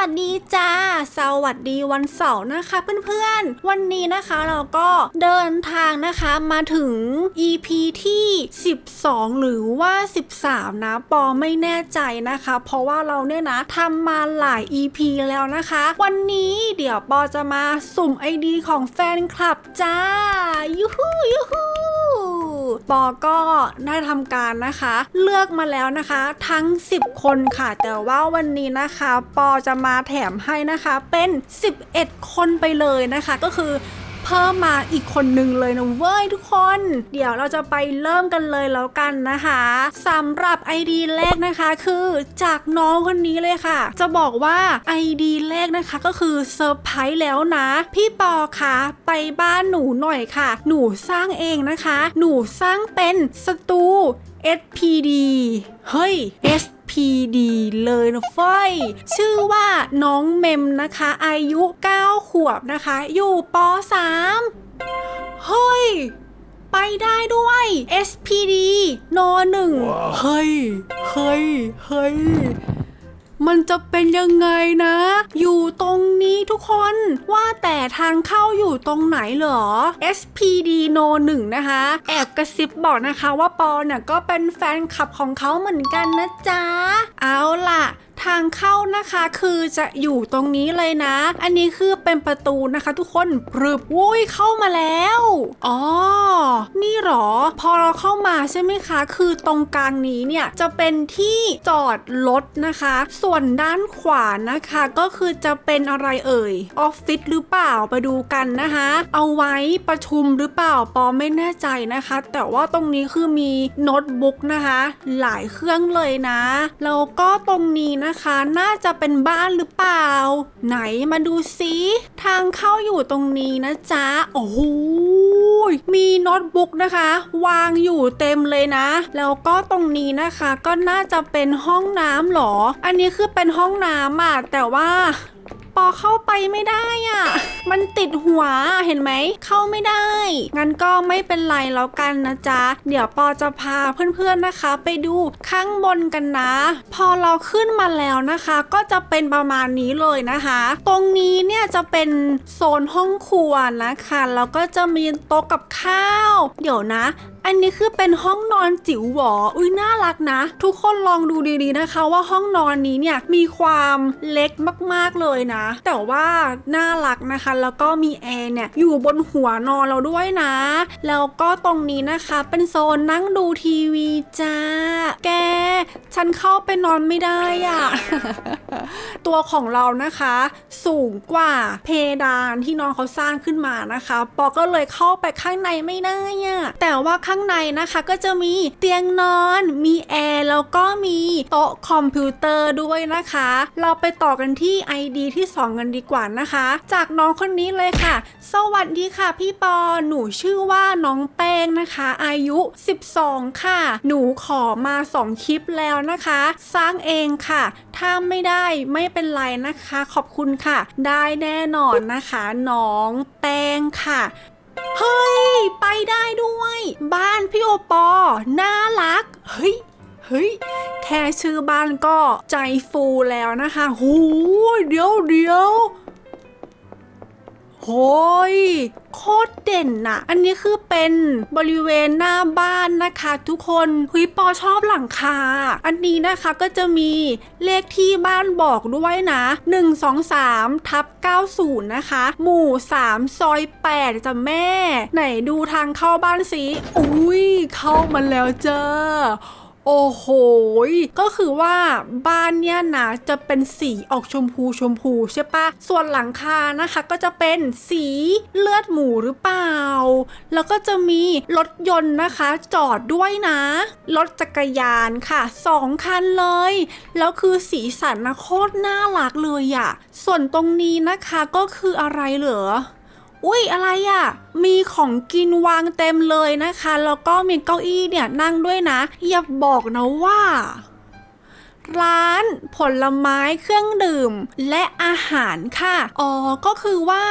วัสดีจ้า สวัสดีวันเสาร์นะคะเพื่อนๆ วันนี้นะคะเราก็เดินทางนะคะมาถึง EP ที่ 12 หรือว่า 13 นะปอไม่แน่ใจนะคะ เพราะว่าเราเนี่ยนะทำมาหลาย EP แล้วนะคะ วันนี้เดี๋ยวปอจะมาสุ่ม ID ของแฟนคลับจ้ายูฮูยูฮู ปอก็ได้ทำการนะคะ เลือกมาแล้วนะคะ ทั้ง 10 คนค่ะ แต่ว่าวันนี้นะคะ ปอจะมาแถมให้นะคะเป็น 11 คนไปเลยนะคะ ก็คือ เพิ่มมาอีกคนหนึ่งเลยนะเว้ยทุกคน เดี๋ยวเราจะไปเริ่มกันเลยแล้วกันนะคะสำหรับ ID แรกนะคะคือจากน้องคนนี้เลยค่ะ จะบอกว่า ID แรกนะคะก็คือเซอร์ไพรส์แล้วนะ พี่ปอคะไปบ้านหนูหน่อยค่ะ หนูสร้างเองนะคะ หนูสร้างเป็นสตู SPD เฮ้ย SPD เลยนะเฟ้ยชื่อว่าน้องเมมนะคะ อายุ 9 ขวบนะคะ อยู่ป .3 เฮ้ย ไปได้ด้วย SPD นหนึ่ง เฮ้ย เฮ้ย เฮ้ย มันจะเป็นยังไงนะ อยู่ตรงนี้ทุกคน ว่าแต่ทางเข้าอยู่ตรงไหนเหรอ SPD No 1นะคะ แอบกระซิบบอกนะคะว่าปอเนี่ยก็เป็นแฟนคลับของเขาเหมือนกันนะจ๊ะ เอาล่ะ ทางเข้านะคะคือจะอยู่ตรงนี้เลยนะ อันนี้คือเป็นประตูนะคะทุกคนปรึบวุ้ยเข้ามาแล้ว อ๋อ นี่หรอ พอเราเข้ามาใช่ไหมคะ คือตรงกลางนี้เนี่ยจะเป็นที่จอดรถนะคะ ส่วนด้านขวานะคะก็คือจะเป็นอะไรเอ่ย ออฟฟิศหรือเปล่าไปดูกันนะคะ เอาไว้ประชุมหรือเปล่าปอไม่แน่ใจนะคะ แต่ว่าตรงนี้คือมีโน้ตบุ๊กนะคะ หลายเครื่องเลยนะ แล้วก็ตรงนี้นะคะ น่าจะเป็นบ้านหรือเปล่า ไหนมาดูซิทางเข้าอยู่ตรงนี้นะจ๊ะ โอ้โหมีโน้ตบุ๊กนะคะ วางอยู่เต็มเลยนะ แล้วก็ตรงนี้นะคะ ก็น่าจะเป็นห้องน้ำหรอ อันนี้คือเป็นห้องน้ำอะแต่ว่า อเข้าไปไม่ได้อะ มันติดหัวเห็นไหม เข้าไม่ได้ งั้นก็ไม่เป็นไรแล้วกันนะจ๊ะ เดี๋ยวปอจะพาเพื่อนๆนะคะ ไปดูข้างบนกันนะ พอเราขึ้นมาแล้วนะคะ ก็จะเป็นประมาณนี้เลยนะคะ ตรงนี้เนี่ยจะเป็นโซนห้องครัวนะคะแล้วก็จะมีโต๊ะกับข้าว เดี๋ยวนะอันนี้คือเป็นห้องนอนจิ๋วหวอ อุ้ยน่ารักนะ ทุกคนลองดูดีๆนะคะ ว่าห้องนอนนี้เนี่ยมีความเล็กมากๆเลยนะ แต่ว่าน่ารักนะคะ แล้วก็มีแอร์เนี่ยอยู่บนหัวนอนเราด้วยนะ แล้วก็ตรงนี้นะคะเป็นโซนนั่งดูทีวีจ้า แก ฉันเข้าไปนอนไม่ได้อะตัวของเรานะคะ สูงกว่าเพดานที่น้องเขาสร้างขึ้นมานะคะ ปอก็เลยเข้าไปข้างในไม่ได้อะแต่ว่าข้างในนะคะก็จะมีเตียงนอน มีแอร์แล้วก็มีโต๊ะคอมพิวเตอร์ด้วยนะคะ เราไปต่อกันที่ ID ที่ 2 กันดีกว่านะคะ จากน้องคนนี้เลยค่ะ สวัสดีค่ะพี่ปอหนูชื่อว่าน้องแป้งนะคะ อายุ 12 ค่ะ หนูขอมา 2 คลิปแล้วนะคะ สร้างเองค่ะ ถ้าไม่ได้ไม่เป็นไรนะคะ ขอบคุณค่ะ ได้แน่นอนนะคะ น้องแป้งค่ะ เฮ้ย ไปได้ด้วย บ้านพี่โอปอ น่ารัก เฮ้ย เฮ้ย แค่ชื่อบ้านก็ใจฟูแล้วนะคะหูยเดี๋ยวเดี๋ยวโหย โคตรเด่นน่ะ อันนี้คือเป็นบริเวณหน้าบ้านนะคะ ทุกคนเฮ้ยปอชอบหลังคา อันนี้นะคะก็จะมีเลขที่บ้านบอกด้วยนะ 123ทับ90 นะคะ หมู่ 3 ซอย 8จ้ะแม่ ไหนดูทางเข้าบ้านสิ อุ้ยเข้ามาแล้วเจ้า โอ้โห ก็คือว่าบ้านเนี่ยนะจะเป็นสีออกชมพูชมพูใช่ปะ ส่วนหลังคานะคะก็จะเป็นสีเลือดหมูหรือเปล่า แล้วก็จะมีรถยนต์นะคะจอดด้วยนะ รถจักรยานค่ะสองคันเลย แล้วคือสีสันนะโคตรน่ารักเลยอะ ส่วนตรงนี้นะคะก็คืออะไรเหรอ อุ้ยอะไรอะ่ะ มีของกินวางเต็มเลยนะคะ แล้วก็มีเก้าอี้เนี่ยนั่งด้วยนะ อย่าบอกนะว่า ร้านผลไม้เครื่องดื่ม และอาหารค่ะ อ๋อ ก็คือว่า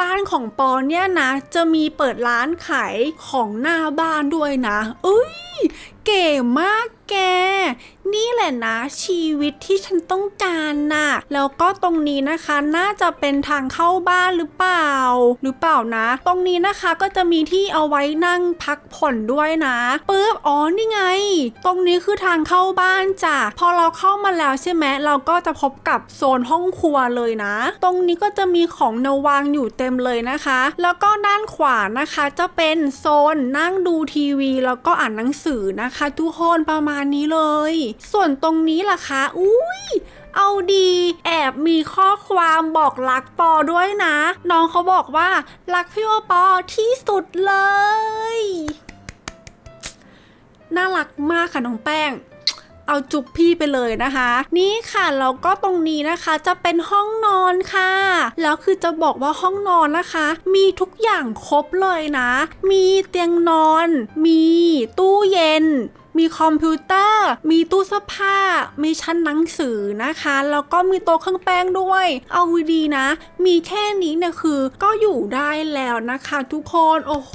บ้านของปอเนี่ยนะ จะมีเปิดร้านขายของหน้าบ้านด้วยนะเอ้ย เก๋มากแก นี่แหละนะชีวิตที่ฉันต้องการน่ะ แล้วก็ตรงนี้นะคะน่าจะเป็นทางเข้าบ้านหรือเปล่า หรือเปล่านะ ตรงนี้นะคะก็จะมีที่เอาไว้นั่งพักผ่อนด้วยนะปึ๊บอ๋อนี่ไง ตรงนี้คือทางเข้าบ้านจ้ะพอเราเข้ามาแล้วใช่ไหมเราก็จะพบกับโซนห้องครัวเลยนะ ตรงนี้ก็จะมีของนวางอยู่เต็มเลยนะคะ แล้วก็ด้านขวานะคะจะเป็นโซนนั่งดูทีวี แล้วก็อ่านหนังสือนะคะ ทุกคนประมาณมาณนี้เลย ส่วนตรงนี้ล่ะคะ อุ้ยเอาดี แอบมีข้อความบอกรักปอด้วยนะ น้องเขาบอกว่า รักพี่โอปอที่สุดเลย น่ารักมากค่ะน้องแป้งเอาจุบพี่ไปเลยนะคะ นี่ค่ะแล้วก็ตรงนี้นะคะจะเป็นห้องนอนค่ะ แล้วคือจะบอกว่าห้องนอนนะคะ มีทุกอย่างครบเลยนะ มีเตียงนอน มีตู้เย็น มีคอมพิวเตอร์ มีตู้เสื้อผ้า มีชั้นหนังสือนะคะ แล้วก็มีโต๊ะเครื่องแป้งด้วย เอาดีๆนะ มีแค่นี้เนี่ยคือก็อยู่ได้แล้วนะคะทุกคน โอ้โห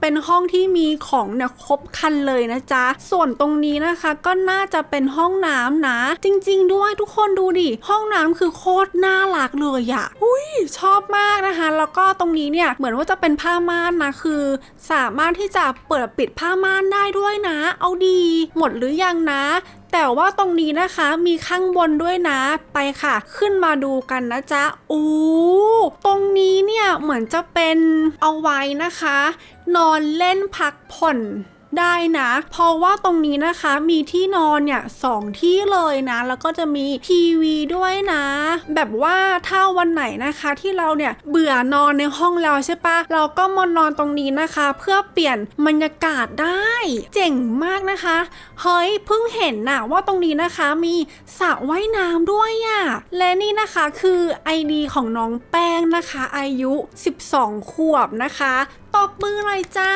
เป็นห้องที่มีของเนี่ยครบครันเลยนะจ๊ะ ส่วนตรงนี้นะคะก็น่าจะเป็นห้องน้ำนะ จริง ๆ ด้วยทุกคนดูดิ ห้องน้ำคือโคตรน่ารักเลยอะอุ้ยชอบมากนะคะ แล้วก็ตรงนี้เนี่ยเหมือนว่าจะเป็นผ้าม่านนะคือ สามารถที่จะเปิดปิดผ้าม่านได้ด้วยนะ เอาดีหมดหรือยังนะ แต่ว่าตรงนี้นะคะมีข้างบนด้วยนะไปค่ะ ขึ้นมาดูกันนะจ๊ะโอ้ตรงนี้เนี่ยเหมือนจะเป็นเอาไว้นะคะ นอนเล่นพักผ่อน ได้นะ เพราะว่าตรงนี้นะคะมีที่นอนเนี่ยสองที่เลยนะ แล้วก็จะมีทีวีด้วยนะ แบบว่าถ้าวันไหนนะคะที่เราเนี่ยเบื่อนอนในห้องเราใช่ปะเราก็มานอนตรงนี้นะคะ เพื่อเปลี่ยนบรรยากาศได้ เจ๋งมากนะคะเฮ้ยเพิ่งเห็นน่ะว่าตรงนี้นะคะมีสระว่ายน้ำด้วยอะ่ะและนี่นะคะคือ ID ของน้องแป้งนะคะ อายุ 12 ขวบนะคะตบมือหน่อยจ้า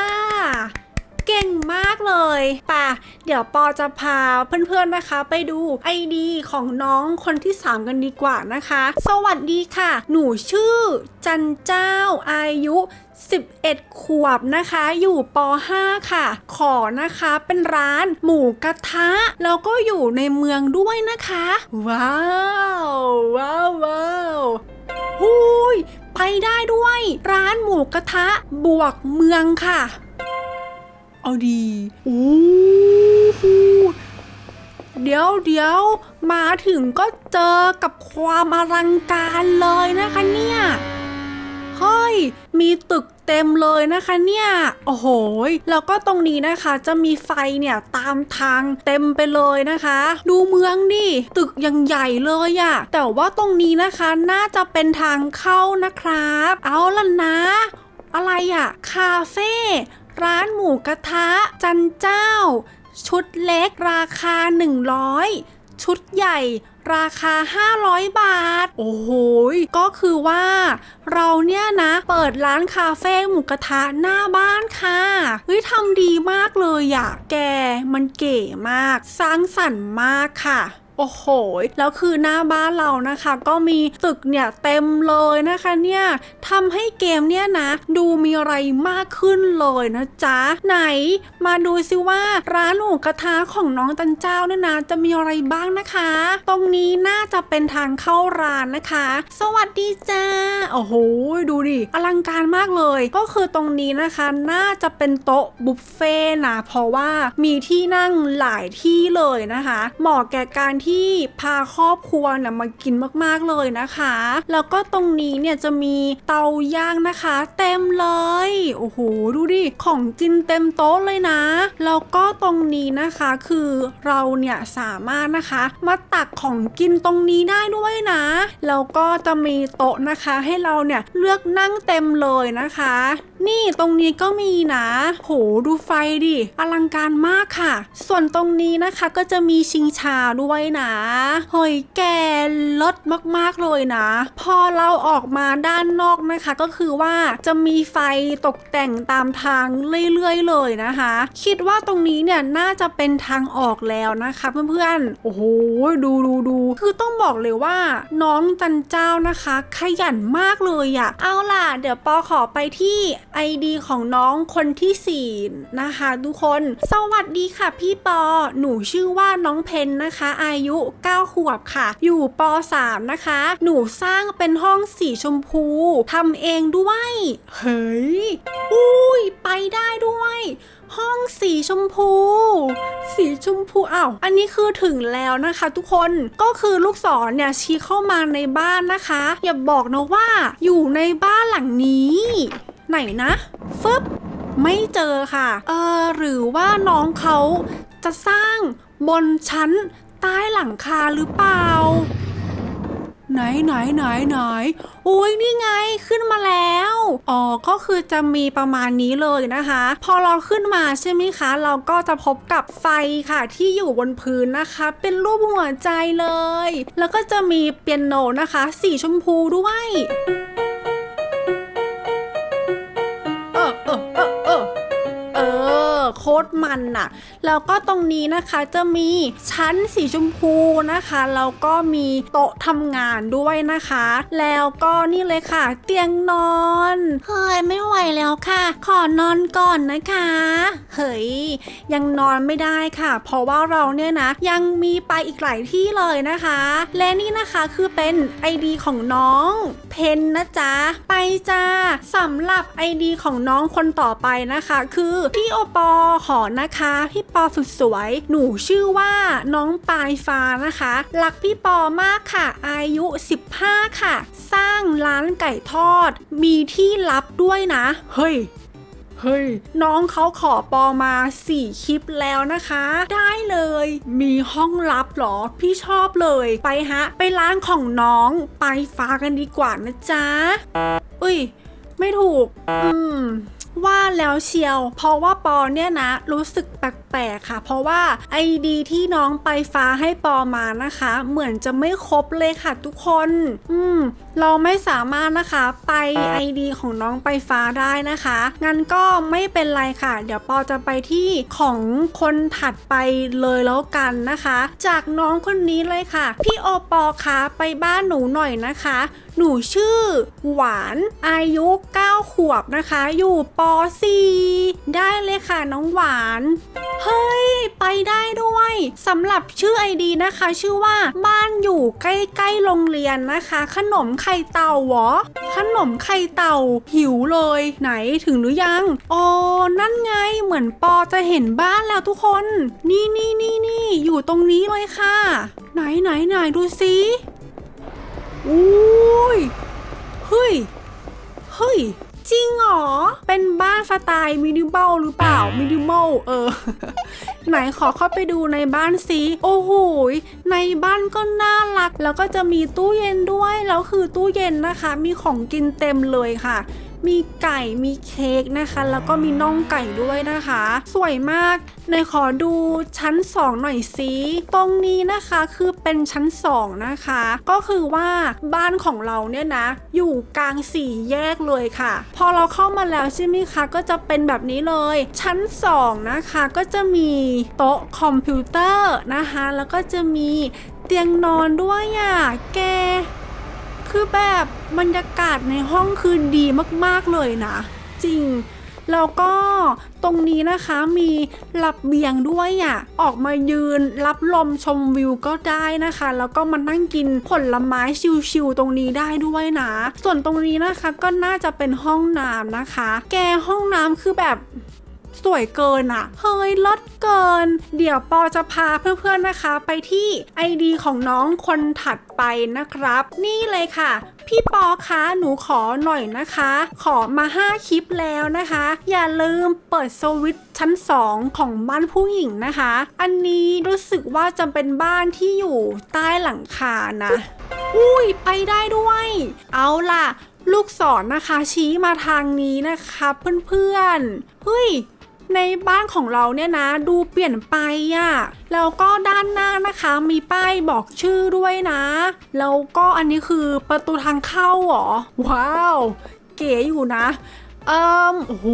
เก่งมากเลยป่ะเดี๋ยวปอจะพาเพื่อนๆนะคะ ไปดู ID ของน้องคนที่ 3 กันดีกว่านะคะ สวัสดีค่ะ หนูชื่อ จันเจ้าอายุ 11 ขวบนะคะ อยู่ป .5 ค่ะ ขอนะคะเป็นร้านหมูกระทะ แล้วก็อยู่ในเมืองด้วยนะคะ ว้าว ว้าวว้าวหุยไปได้ด้วย ร้านหมูกระทะบวกเมืองค่ะ เอาดีโอ้โหเดี๋ยวเดี๋ยวมาถึงก็เจอกับความอลังการเลยนะคะเนี่ย เฮ้ย มีตึกเต็มเลยนะคะเนี่ย โอ้โห แล้วก็ตรงนี้นะคะจะมีไฟเนี่ยตามทางเต็มไปเลยนะคะ ดูเมืองดิตึกยังใหญ่เลยอะแต่ว่าตรงนี้นะคะน่าจะเป็นทางเข้านะครับ เอาล่ะนะ อะไรอะคาเฟ่ ร้านหมูกระทะ จันเจ้า ชุดเล็กราคา 100 ชุดใหญ่ราคา 500 บาท โอ้โหยก็คือว่า เราเนี่ยนะ เปิดร้านคาเฟ่หมูกระทะหน้าบ้านค่ะเฮ้ยทำดีมากเลยอะแก มันเก๋มาก สร้างสรรค์มากค่ะ โอ้โห แล้วคือหน้าบ้านเรานะคะ ก็มีตึกเนี่ยเต็มเลยนะคะเนี่ยทำให้เกมเนี่ยนะ ดูมีอะไรมากขึ้นเลยนะจ๊ะ ไหน มาดูซิว่าร้านหมูกระทะของน้องตันเจ้าเนี่ยนะจะมีอะไรบ้างนะคะ ตรงนี้น่าจะเป็นทางเข้าร้านนะคะ สวัสดีจ้าโอ้โห ดูดิอลังการมากเลย ก็คือตรงนี้นะคะ น่าจะเป็นโต๊ะบุฟเฟ่นะเพราะว่ามีที่นั่งหลายที่เลยนะคะเหมาะแก่การที่พาครอบครัวนี่ยมากินมากๆเลยนะคะ แล้วก็ตรงนี้เนี่ยจะมีเตาย่างนะคะ เต็มเลยโอ้โหดูดิของกินเต็มโต๊ะเลยนะแล้วก็ตรงนี้นะคะคือเราเนี่ยสามารถนะคะ มาตักของกินตรงนี้ได้ด้วยนะแล้วก็จะมีโต๊ะนะคะให้เราเนี่ยเลือกนั่งเต็มเลยนะคะ นี่ตรงนี้ก็มีนะ โหดูไฟดิอลังการมากค่ะ ส่วนตรงนี้นะคะก็จะมีชิงชาด้วยนะเฮ้ยแกลดมากๆเลยนะ พอเราออกมาด้านนอกนะคะก็คือว่าจะมีไฟตกแต่งตามทางเรื่อยๆเลยนะคะ คิดว่าตรงนี้เนี่ยน่าจะเป็นทางออกแล้วนะคะเพื่อนๆ โอ้โหดูดูดูคือต้องบอกเลยว่า น้องจันเจ้านะคะ ขยันมากเลยอะเอาล่ะ เดี๋ยวปอขอไปที่ ID ของน้องคนที่4นะคะทุกคน สวัสดีค่ะพี่ปอ หนูชื่อว่าน้องเพนนะคะอายุ 9 ขวบค่ะ อยู่ป .3 นะคะ หนูสร้างเป็นห้องสีชมพูทำเองด้วย เฮ้ย อุ้ย ไปได้ด้วย ห้องสีชมพู สีชมพูอ้าว อันนี้คือถึงแล้วนะคะทุกคน ก็คือลูกศรเนี่ยชี้เข้ามาในบ้านนะคะ อย่าบอกนะว่าอยู่ในบ้านหลังนี้ ไหนนะฟึบไม่เจอค่ะ เออหรือว่าน้องเขาจะสร้างบนชั้น ใต้หลังคาหรือเปล่า ไหนไหนไหนไหนอุ้ยนี่ไงขึ้นมาแล้ว อ๋อ ก็คือจะมีประมาณนี้เลยนะคะ พอเราขึ้นมาใช่ไหมคะ เราก็จะพบกับไฟค่ะที่อยู่บนพื้นนะคะ เป็นรูปหัวใจเลย แล้วก็จะมีเปียโนนะคะ สีชมพูด้วย โคตรมันน่ะ แล้วก็ตรงนี้นะคะจะมีชั้นสีชมพูนะคะ แล้วก็มีโต๊ะทำงานด้วยนะคะ แล้วก็นี่เลยค่ะ เตียงนอน เฮ้ยไม่ไหวแล้วค่ะ ขอนอนก่อนนะคะ เฮ้ยยังนอนไม่ได้ค่ะ เพราะว่าเราเนี่ยนะ ยังมีไปอีกหลายที่เลยนะคะ และนี่นะคะคือเป็น ID ของน้องเพนนะจ๊ะ ไปจ้าสำหรับ ID ของน้องคนต่อไปนะคะ คือพี่โอปอขอนะคะ พี่ปอสุดสวย หนูชื่อว่าน้องปลายฟ้านะคะ รักพี่ปอมากค่ะ อายุ 15 ค่ะ สร้างร้านไก่ทอด มีที่ลับด้วยนะ เฮ้ยเฮ้ย น้องเขาขอปอมา4คลิปแล้วนะคะ ได้เลย มีห้องลับเหรอ พี่ชอบเลย ไปฮะ ไปร้านของน้องไปฟ้ากันดีกว่านะจ๊ะ อุ้ย ไม่ถูก อืม ว่าแล้วเชียว เพราะว่าปอเนี่ยนะ รู้สึกแปลกๆค่ะ เพราะว่าไอดีที่น้องไปฟ้าให้ปอมานะคะ เหมือนจะไม่ครบเลยค่ะทุกคน อืมเราไม่สามารถนะคะไป ID ของน้องไปฟ้าได้นะคะ งั้นก็ไม่เป็นไรค่ะ เดี๋ยวปอจะไปที่ของคนถัดไปเลยแล้วกันนะคะ จากน้องคนนี้เลยค่ะ พี่โอปอคะไปบ้านหนูหน่อยนะคะ หนูชื่อ หวานอายุ 9 ขวบนะคะ อยู่ป .4 ได้เลยค่ะน้องหวาน เฮ้ย ไปได้ด้วยสำหรับชื่อ ID นะคะ ชื่อว่าบ้านอยู่ใกล้ๆโรงเรียนนะคะ ขนมไข่เต่าเหรอ ขนมไข่เต่า หิวเลย ไหนถึงหรือยัง อ๋อ นั่นไง เหมือนปอจะเห็นบ้านแล้วทุกคน นี่นี่นี่นี่อยู่ตรงนี้เลยค่ะ ไหนไหนไหนดูสิอุ้ย เฮ้ย เฮ้ย จริงเหรอ เป็นบ้านสไตล์มินิมอลหรือเปล่า มินิมอลเออ ไหนขอเข้าไปดูในบ้านสิโอ้โหยในบ้านก็น่ารัก แล้วก็จะมีตู้เย็นด้วย แล้วคือตู้เย็นนะคะ มีของกินเต็มเลยค่ะ มีไก่มีเค้กนะคะ แล้วก็มีน่องไก่ด้วยนะคะ สวยมากในขอดูชั้น 2 หน่อยสิตรงนี้นะคะคือเป็นชั้น 2 นะคะ ก็คือว่าบ้านของเราเนี่ยนะ อยู่กลางสี่แยกเลยค่ะ พอเราเข้ามาแล้วใช่ไหมคะก็จะเป็นแบบนี้เลย ชั้น 2 นะคะก็จะมีโต๊ะคอมพิวเตอร์นะคะ แล้วก็จะมีเตียงนอนด้วยอะแก คือแบบบรรยากาศในห้องคือดีมากๆเลยนะ จริงแล้วก็ตรงนี้นะคะมีระเบียงด้วยอะออกมายืนรับลมชมวิวก็ได้นะคะ แล้วก็มานั่งกินผลไม้ชิวๆตรงนี้ได้ด้วยนะ ส่วนตรงนี้นะคะก็น่าจะเป็นห้องน้ำนะคะ แกห้องน้ำคือแบบ สวยเกินอะเฮ้ยลดเกิน เดี๋ยวปอจะพาเพื่อนๆนะคะ ไปที่ ID ของน้องคนถัดไปนะครับ นี่เลยค่ะ พี่ปอคะหนูขอหน่อยนะคะ ขอมา 5 คลิปแล้วนะคะ อย่าลืมเปิดสวิตช์ชั้น 2 ของบ้านผู้หญิงนะคะ อันนี้รู้สึกว่าจะเป็นบ้านที่อยู่ใต้หลังคานะ อุ้ยไปได้ด้วย เอาล่ะ ลูกศรนนะคะชี้มาทางนี้นะคะเพื่อนๆเฮ้ย ในบ้านของเราเนี่ยนะดูเปลี่ยนไปอะ่ะแล้วก็ด้านหน้านะคะมีป้ายบอกชื่อด้วยนะ แล้วก็อันนี้คือประตูทางเข้าเหรอ ว้าว เก๋อยู่นะ เอิมโอ้โห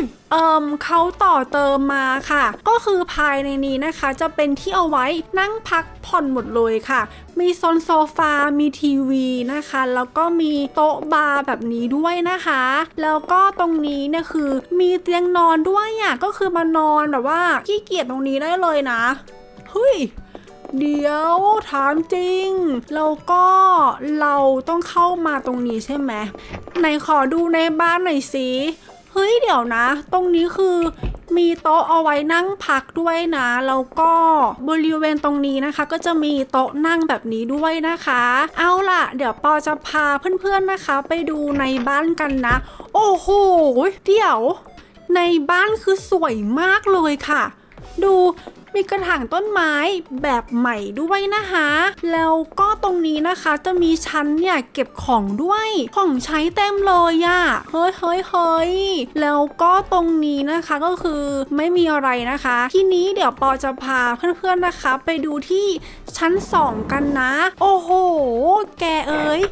ยเอิมเขาต่อเติมมาค่ะ ก็คือภายในนี้นะคะ จะเป็นที่เอาไว้นั่งพักผ่อนหมดเลยค่ะ มีโซนโซฟา มีทีวีนะคะ แล้วก็มีโต๊ะบาร์แบบนี้ด้วยนะคะ แล้วก็ตรงนี้เนี่ยคือมีเตียงนอนด้วยอะก็คือมานอนแบบว่าขี้เกียจตรงนี้ได้เลยนะ เฮ้ย เดี๋ยวถามจริง แล้วก็เราต้องเข้ามาตรงนี้ใช่ไหมไหนขอดูในบ้านหน่อยสิเฮ้ยเดี๋ยวนะ ตรงนี้คือมีโต๊ะเอาไว้นั่งพักด้วยนะ แล้วก็บริเวณตรงนี้นะคะ ก็จะมีโต๊ะนั่งแบบนี้ด้วยนะคะ เอาล่ะ เดี๋ยวปอจะพาเพื่อนๆนะคะ ไปดูในบ้านกันนะ โอ้โหเดี๋ยว ในบ้านคือสวยมากเลยค่ะ ดู มีกระถางต้นไม้แบบใหม่ด้วยนะคะ แล้วก็ตรงนี้นะคะจะมีชั้นเนี่ยเก็บของด้วย ของใช้เต็มเลยอะเฮ้ยเฮ้ยเฮ้ยแล้วก็ตรงนี้นะคะก็คือไม่มีอะไรนะคะ ทีนี้เดี๋ยวปอจะพาเพื่อนๆนะคะ ไปดูที่ชั้น 2 กันนะ โอ้โห แกเอ้ย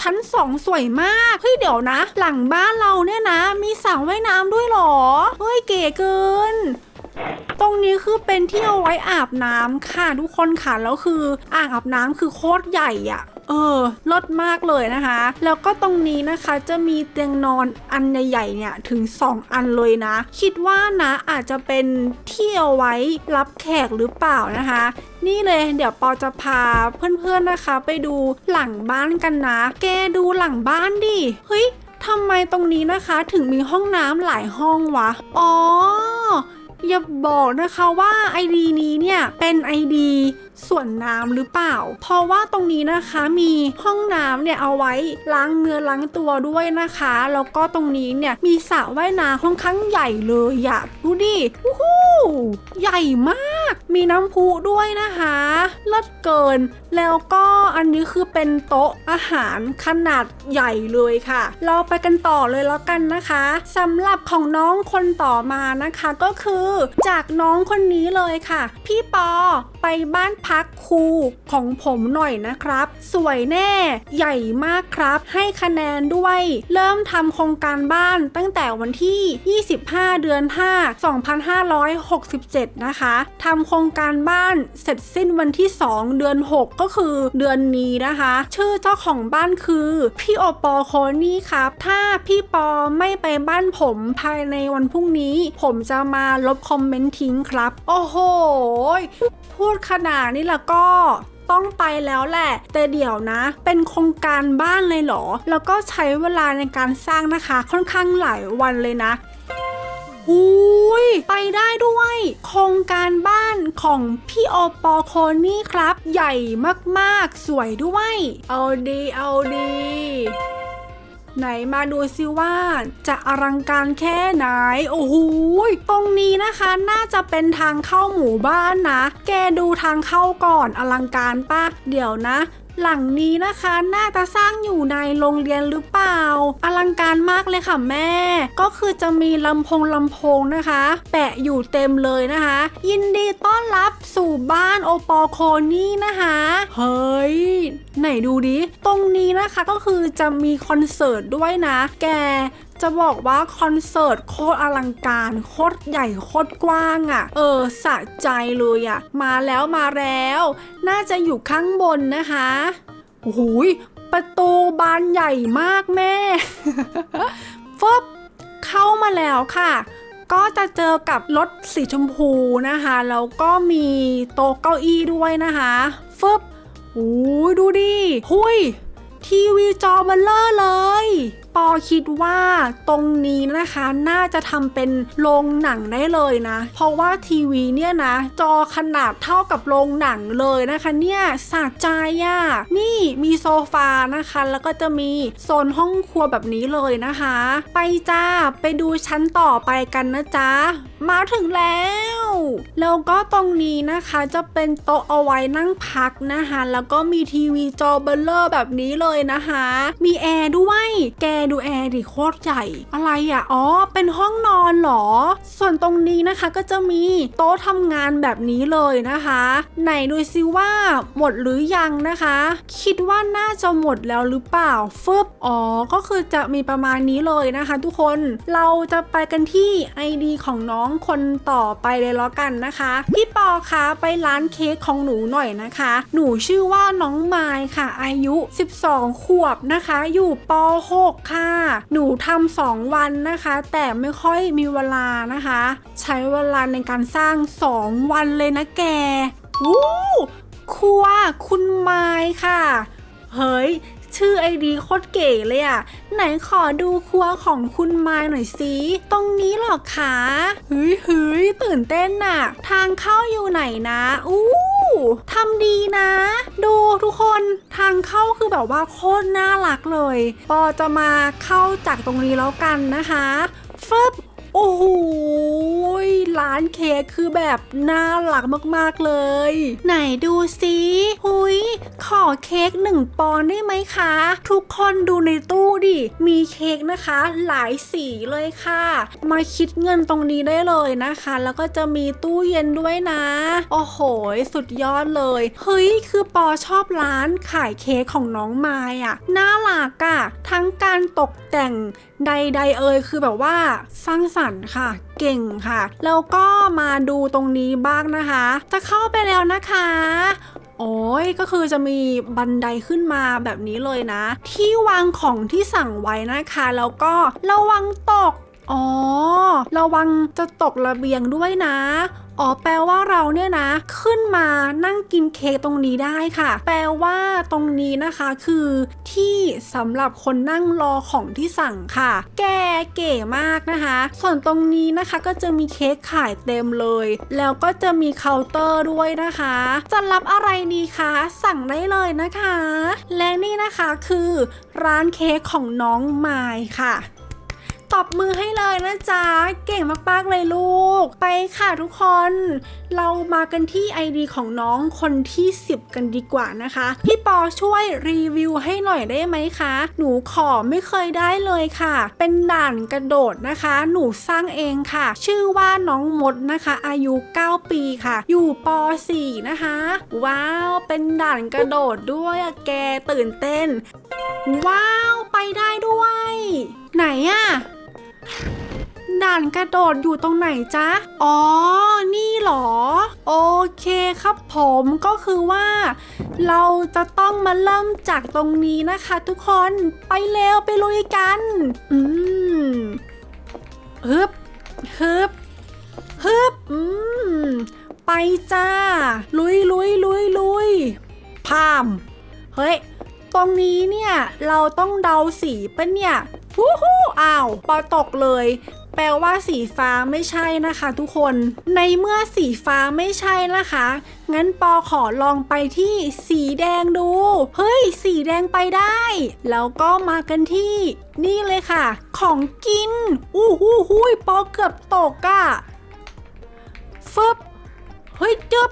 ชั้นสองสวยมาก เฮ้ยเดี๋ยวนะ หลังบ้านเราเนี่ยนะ มีสระว่ายน้ำด้วยหรอ เฮ้ยเก๋เกิน ตรงนี้คือเป็นที่เอาไว้อาบน้ำค่ะทุกคนค่ะแล้วคืออ่างอาบน้ำคือโคตรใหญ่อะเออลดมากเลยนะคะ แล้วก็ตรงนี้นะคะจะมีเตียงนอนอันใหญ่ๆเนี่ยถึง 2 อันเลยนะ คิดว่านะอาจจะเป็นที่เอาไว้รับแขกหรือเปล่านะคะ นี่เลยเดี๋ยวปอจะพาเพื่อนๆนะคะ ไปดูหลังบ้านกันนะ แกดูหลังบ้านดิ เฮ้ยทำไมตรงนี้นะคะถึงมีห้องน้ำหลายห้องวะ อ๋อ อย่าบอกนะคะว่า ID นี้เนี่ยเป็น ID ส่วนน้ำหรือเปล่า เพราะว่าตรงนี้นะคะมีห้องน้ำเนี่ยเอาไว้ล้างเนื้อล้างตัวด้วยนะคะ แล้วก็ตรงนี้เนี่ยมีสระว่ายน้ำค่อนข้างใหญ่เลยอยากดูดิวู้ฮู้ใหญ่มาก มีน้ำพุด้วยนะคะเลิศเกิน แล้วก็อันนี้คือเป็นโต๊ะอาหารขนาดใหญ่เลยค่ะ เราไปกันต่อเลยแล้วกันนะคะสำหรับของน้องคนต่อมานะคะ ก็คือจากน้องคนนี้เลยค่ะ พี่ปอไปบ้านพักครูของผมหน่อยนะครับ สวยแน่ใหญ่มากครับ ให้คะแนนด้วย เริ่มทำโครงการบ้านตั้งแต่วันที่ 25 เดือน 5 2567 นะคะทำโครงการบ้านเสร็จสิ้นวันที่ 2 เดือน 6 ก็คือเดือนนี้นะคะ ชื่อเจ้าของบ้านคือพี่โอปอโคนี่ครับ ถ้าพี่ปอไม่ไปบ้านผมภายในวันพรุ่งนี้ ผมจะมาลบคอมเมนต์ทิ้งครับ โอ้โห พูดขนาดนี้แล้วก็ต้องไปแล้วแหละ แต่เดี๋ยวนะ เป็นโครงการบ้านเลยเหรอ แล้วก็ใช้เวลาในการสร้างนะคะ ค่อนข้างหลายวันเลยนะหุยไปได้ด้วย โครงการบ้านของพี่โอปอโคนี่ครับ ใหญ่มากๆ สวยด้วย เอาดี เอาดี ไหนมาดูซิว่าจะอลังการแค่ไหน โอ้โหตรงนี้นะคะน่าจะเป็นทางเข้าหมู่บ้านนะ แกดูทางเข้าก่อนอลังการปะเดี๋ยวนะ หลังนี้นะคะ น่าจะสร้างอยู่ในโรงเรียนหรือเปล่า อลังการมากเลยค่ะแม่ ก็คือจะมีลำโพงลำโพงนะคะ แปะอยู่เต็มเลยนะคะ ยินดีต้อนรับสู่บ้านโอปอโคนี่นะคะ เฮ้ย ไหนดูดิ ตรงนี้นะคะก็คือจะมีคอนเสิร์ตด้วยนะ แก จะบอกว่าคอนเสิร์ตโคตรอลังการโคตรใหญ่โคตรกว้างอะ่ะ เออสะใจเลยอะ่ะ มาแล้วมาแล้ว น่าจะอยู่ข้างบนนะคะโอ้โหยประตูบานใหญ่มากแม่ฟึบเข้ามาแล้วค่ะก็จะเจอกับรถสีชมพูนะคะ แล้วก็มีโต๊ะเก้าอี้ด้วยนะคะฟึบโอ้ยดูดิ หุย ทีวีจอเบลเลอร์เลย ปอคิดว่าตรงนี้นะคะน่าจะทำเป็นโรงหนังได้เลยนะ เพราะว่าทีวีเนี่ยนะ จอขนาดเท่ากับโรงหนังเลยนะคะเนี่ยสะใจอะนี่มีโซฟานะคะ แล้วก็จะมีโซนห้องครัวแบบนี้เลยนะคะ ไปจ้าไปดูชั้นต่อไปกันนะจ๊ะมาถึงแล้ว แล้วก็ตรงนี้นะคะจะเป็นโต๊ะเอาไว้นั่งพักนะคะ แล้วก็มีทีวีจอเบลเลอร์แบบนี้เลยนะคะ มีแอร์ด้วย แกดูแอร์ดิโคตรใหญ่ อะไรอะ อ๋อ เป็นห้องนอนเหรอ ส่วนตรงนี้นะคะก็จะมีโต๊ะทำงานแบบนี้เลยนะคะ ไหนดูซิว่าหมดหรือยังนะคะ คิดว่าน่าจะหมดแล้วหรือเปล่า ฟึบ อ๋อ ก็คือจะมีประมาณนี้เลยนะคะ ทุกคน เราจะไปกันที่ ID ของน้ององคนต่อไปเลยแล้วกันนะคะ พี่ปอคะไปร้านเค้กของหนูหน่อยนะคะ หนูชื่อว่าน้องไมค่ะ อายุ 12 ขวบนะคะ อยู่ป .6 ค่ะ หนูทำสองวันนะคะ แต่ไม่ค่อยมีเวลานะคะ ใช้เวลาในการสร้าง 2 วันเลยนะแกวู้ครัวคุณไมค่ะ เฮ้ย ชื่อไอดีโคตรเก๋เลยอะไหนขอดูครัวของคุณไมายหน่อยสิตรงนี้หรอคะเฮ้ยเฮ้ยตื่นเต้นน่ะ ทางเข้าอยู่ไหนนะอู้ทำดีนะ ดูทุกคนทางเข้าคือแบบว่าโคตรน่ารักเลย ปอจะมาเข้าจากตรงนี้แล้วกันนะคะฟึบ โอ้โหร้านเค้กคือแบบน่ารักมากๆเลย ไหนดูสิหุยขอเค้กหนึ่งปอนได้ไหมคะ ทุกคนดูในตู้ดิ มีเค้กนะคะ หลายสีเลยค่ะ มาคิดเงินตรงนี้ได้เลยนะคะ แล้วก็จะมีตู้เย็นด้วยนะ โอ้โห สุดยอดเลย เฮ้ย คือปอชอบร้านขายเค้กของน้องไม้อะน่ารักอะทั้งการตกแต่งใด ๆ เอ่ยคือแบบว่าสร้างสรรค์ค่ะ เก่งค่ะ แล้วก็มาดูตรงนี้บ้างนะคะ จะเข้าไปแล้วนะคะโอ้ยก็คือจะมีบันไดขึ้นมาแบบนี้เลยนะ ที่วางของที่สั่งไว้นะคะ แล้วก็ระวังตก อ๋อ ระวังจะตกระเบียงด้วยนะ อ๋อ แปลว่าเราเนี่ยนะ ขึ้นมานั่งกินเค้กตรงนี้ได้ค่ะ แปลว่าตรงนี้นะคะคือที่สำหรับคนนั่งรอของที่สั่งค่ะ แกเก๋มากนะคะ ส่วนตรงนี้นะคะก็จะมีเค้กขายเต็มเลย แล้วก็จะมีเคาน์เตอร์ด้วยนะคะ จะรับอะไรดีคะ สั่งได้เลยนะคะ และนี่นะคะคือร้านเค้กของน้องไมายค่ะ ตบมือให้เลยนะจ๊ะ เก่งมากๆเลยลูก ไปค่ะทุกคน เรามากันที่ ID ของน้องคนที่ 10 กันดีกว่านะคะ พี่ปอช่วยรีวิวให้หน่อยได้ไหมคะ หนูขอไม่เคยได้เลยค่ะ เป็นด่านกระโดดนะคะ หนูสร้างเองค่ะ ชื่อว่าน้องมดนะคะ อายุ 9 ปีค่ะ อยู่ป .4 นะคะ ว้าว เป็นด่านกระโดดด้วยอะแกตื่นเต้น ว้าว ไปได้ด้วย ไหนอะ ด่านกระโดดอยู่ตรงไหนจ๊ะ อ๋อ นี่เหรอ โอเคครับผมก็คือว่า เราจะต้องมาเริ่มจากตรงนี้นะคะทุกคนไปเร็วไปลุยกัน อืมฮึบฮึบฮึบอืม ไปจ้า ลุยลุยลุยลุยพาม เฮ้ย ตรงนี้เนี่ย เราต้องเดาสีปะเนี่ย วู้ฮู้อ้าว ปอตกเลย แปลว่าสีฟ้าไม่ใช่นะคะทุกคน ในเมื่อสีฟ้าไม่ใช่นะคะ งั้นปอขอลองไปที่สีแดงดู เฮ้ย สีแดงไปได้ แล้วก็มากันที่ นี่เลยค่ะ ของกิน อู้หู้หู้ปอเกือบตกอะฟึบ เฮ้ยจึบ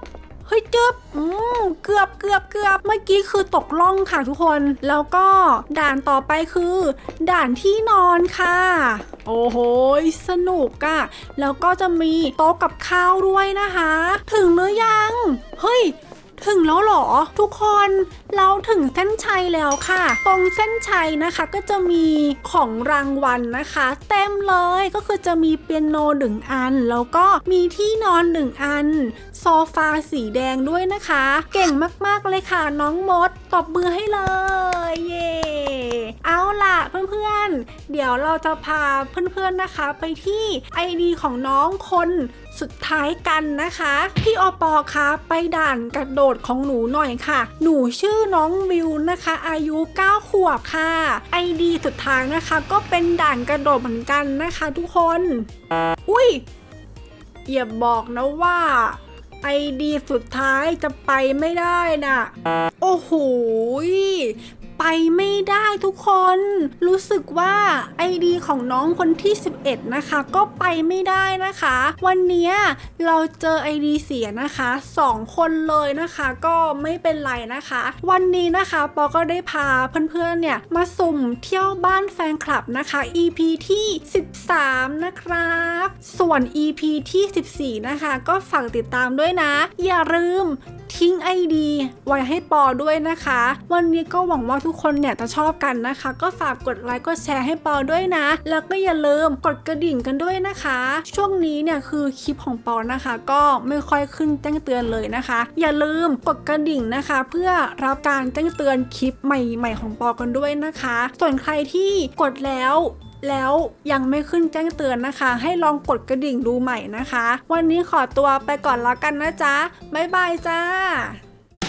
เฮ้ยจึบอืมเกือบเกือบเกือบเมื่อกี้คือตกล่องค่ะทุกคน แล้วก็ด่านต่อไปคือ ด่านที่นอนค่ะ โอ้โหสนุกอะแล้วก็จะมีโต๊ะกับข้าวด้วยนะคะ ถึงหรือยัง เฮ้ยถึงแล้วหรอ ทุกคนเราถึงเส้นชัยแล้วค่ะ ตรงเส้นชัยนะคะก็จะมีของรางวัลนะคะ เต็มเลยก็คือจะมีเปียโนหนึ่งอัน แล้วก็มีที่นอนหนึ่งอัน โซฟาสีแดงด้วยนะคะ เก่งมากๆเลยค่ะน้องมดตบมือให้เลย เย่เอาล่ะเพื่อนๆ เดี๋ยวเราจะพาเพื่อนๆนะคะ ไปที่ ID ของน้องคนสุดท้ายกันนะคะ พี่อปอคะไปด่านกระโดดของหนูหน่อยค่ะ หนูชื่อน้องวิวนะคะ อายุ 9 ขวบค่ะ ID สุดท้ายนะคะ ก็เป็นด่านกระโดดเหมือนกันนะคะ ทุกคน อุ้ยอย่าบอกนะว่า ไอดีสุดท้ายจะไปไม่ได้น่ะ โอ้โห ไปไม่ได้ทุกคน รู้สึกว่า ID ของน้องคนที่ 11 นะคะ ก็ไปไม่ได้นะคะ วันนี้เราเจอ ID เสียนะคะ 2 คนเลยนะคะ ก็ไม่เป็นไรนะคะ วันนี้นะคะปอก็ได้พาเพื่อนๆเนี่ยมาสุ่มเที่ยวบ้านแฟนคลับนะคะ EP ที่ 13 นะครับ ส่วน EP ที่ 14 นะคะ ก็ฝากติดตามด้วยนะ อย่าลืมทิ้ง ID ไว้ให้ปอด้วยนะคะ วันนี้ก็หวังว่าทุกคนเนี่ยจะชอบกันนะคะ ก็ฝากกดไลค์กดแชร์ให้ปอด้วยนะ แล้วก็อย่าลืมกดกระดิ่งกันด้วยนะคะ ช่วงนี้เนี่ยคือคลิปของปอนะคะ ก็ไม่ค่อยขึ้นแจ้งเตือนเลยนะคะ อย่าลืมกดกระดิ่งนะคะ เพื่อรับการแจ้งเตือนคลิปใหม่ ๆ ของปอกันด้วยนะคะ ส่วนใครที่กดแล้วแล้วยังไม่ขึ้นแจ้งเตือนนะคะ ให้ลองกดกระดิ่งดูใหม่นะคะ วันนี้ขอตัวไปก่อนแล้วกันนะจ๊ะบ๊ายบายจ้า